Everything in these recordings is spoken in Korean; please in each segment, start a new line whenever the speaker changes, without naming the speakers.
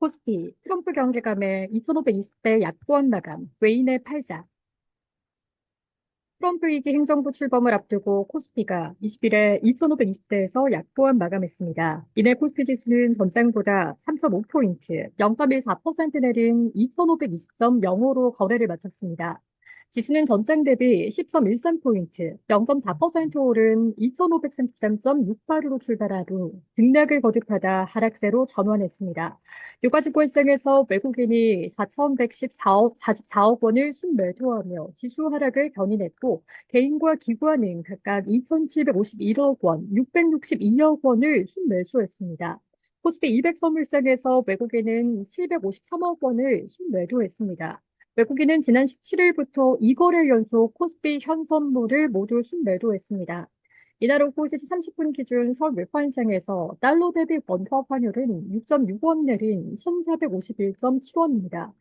코스피, 트럼프 경계감에 2,520대 약보원 마감, 외인의 팔자. 트럼프 2기 행정부 출범을 앞두고 코스피가 20일에 2,520대에서 약보원 마감했습니다. 이내 코스피 지수는 전장보다 3.5포인트, 0.14% 내린 2,520.05로 거래를 마쳤습니다. 지수는 전장 대비 10.13포인트, 0.4% 오른 2,533.68로 출발한 후 등락을 거듭하다 하락세로 전환했습니다. 유가증권 시장에서 외국인이 4,114억, 44억 원을 순매도하며 지수 하락을 견인했고 개인과 기관은 각각 2,751억 원, 662억 원을 순매수했습니다. 코스피 200 선물상에서 외국인은 753억 원을 순매도했습니다. 외국인은 지난 17일부터 2거래 연속 코스피 현선물을 모두 순매도했습니다. 이날 오후 3시 30분 기준 서울 외환시장에서 달러 대비 원화 환율은 6.6원 내린 1,451.7원입니다.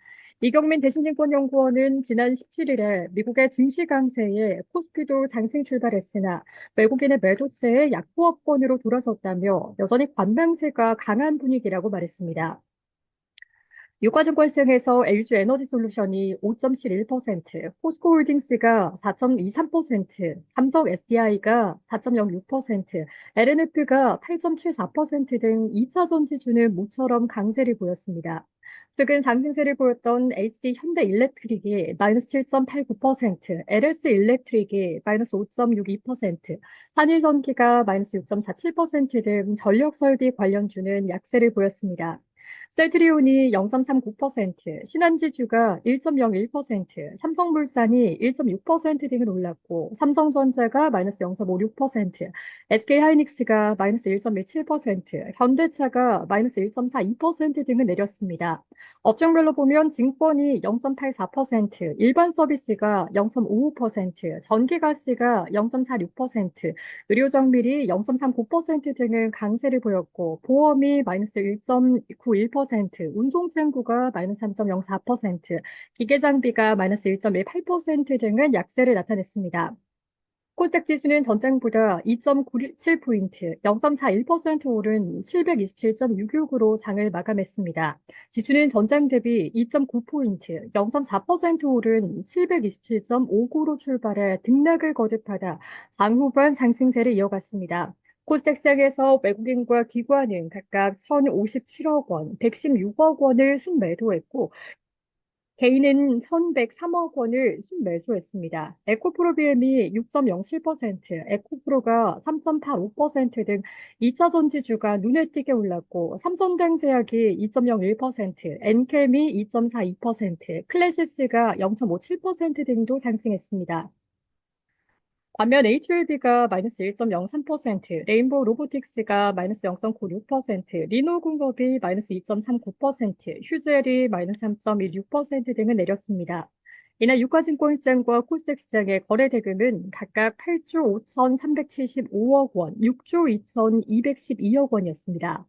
이경민 대신증권연구원은 지난 17일에 미국의 증시 강세에 코스피도 상승 출발했으나 외국인의 매도세에 약보합권으로 돌아섰다며 여전히 관망세가 강한 분위기라고 말했습니다. 유가증권시장에서 LG 에너지 솔루션이 5.71%, 포스코홀딩스가 4.23%, 삼성 SDI가 4.06%, LNF가 8.74%등 2차 전지주는 모처럼 강세를 보였습니다. 최근 상승세를 보였던 HD 현대 일렉트릭이 마이너스 7.89%, LS 일렉트릭이 마이너스 5.62%, 산일전기가 마이너스 6.47%등 전력설비 관련주는 약세를 보였습니다. 셀트리온이 0.39%, 신한지주가 1.01%, 삼성물산이 1.6% 등을 올랐고 삼성전자가 마이너스 0.56%, SK하이닉스가 마이너스 1.17%, 현대차가 마이너스 1.42% 등을 내렸습니다. 업종별로 보면 증권이 0.84%, 일반 서비스가 0.55%, 전기가스가 0.46%, 의료정밀이 0.39% 등은 강세를 보였고 보험이 마이너스 1.91%, 운송창구가 마이너스 3.04%, 기계장비가 마이너스 1.18% 등은 약세를 나타냈습니다. 코스닥 지수는 전장보다 2.97포인트, 0.41% 오른 727.66으로 장을 마감했습니다. 지수는 전장 대비 2.9포인트, 0.4% 오른 727.59로 출발해 등락을 거듭하다 장 후반 상승세를 이어갔습니다. 코스닥 시장에서 외국인과 기관은 각각 1,057억 원, 116억 원을 순매도했고 개인은 1,103억 원을 순매수했습니다. 에코프로비엠이 6.07%, 에코프로가 3.85%등 2차 전지주가 눈에 띄게 올랐고 삼성당제약이 2.01%, 엔캠이 2.42%, 클래시스가 0.57% 등도 상승했습니다. 반면 HLB가 마이너스 1.03%, 레인보우 로보틱스가 마이너스 0.96%, 리노공업이 마이너스 2.39%, 휴젤이 마이너스 3.16% 등을 내렸습니다. 이날 유가증권시장과 코스닥 시장의 거래 대금은 각각 8조 5,375억 원, 6조 2,212억 원이었습니다.